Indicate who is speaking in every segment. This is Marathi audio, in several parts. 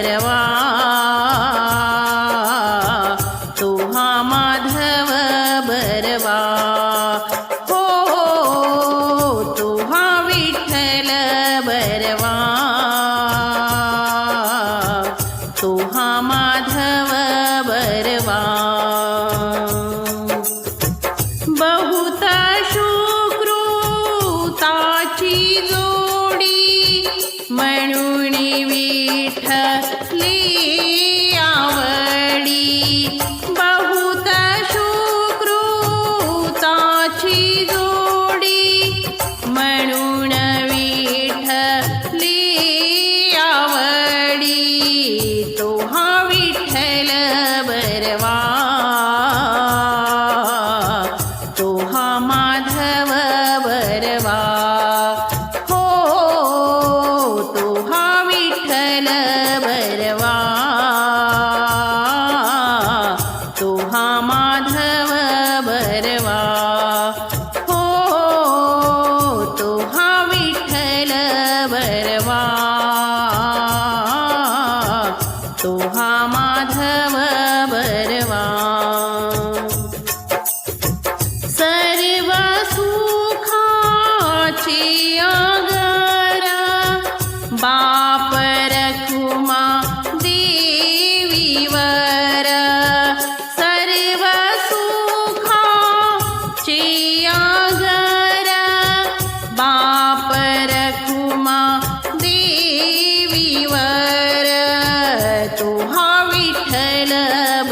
Speaker 1: बरवा तो हा माधव बरवा। हो, हो तो हा विठ्ठल बरवा। तुहा माधव बरवा। बहुत शुक्रूताची जोडी म्हणून तो हा माधव बरवा। सर्व सुखाची आगर बा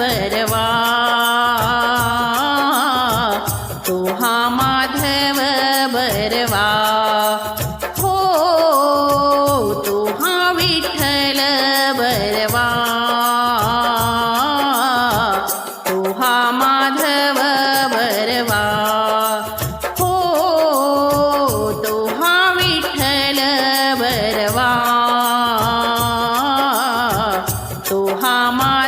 Speaker 1: बरवा तो माधव बरवा। हो तो हा विठ्ठल बरवा। तो माधव बरवा। हो तो हा विठ्ठल बरवा। तो मा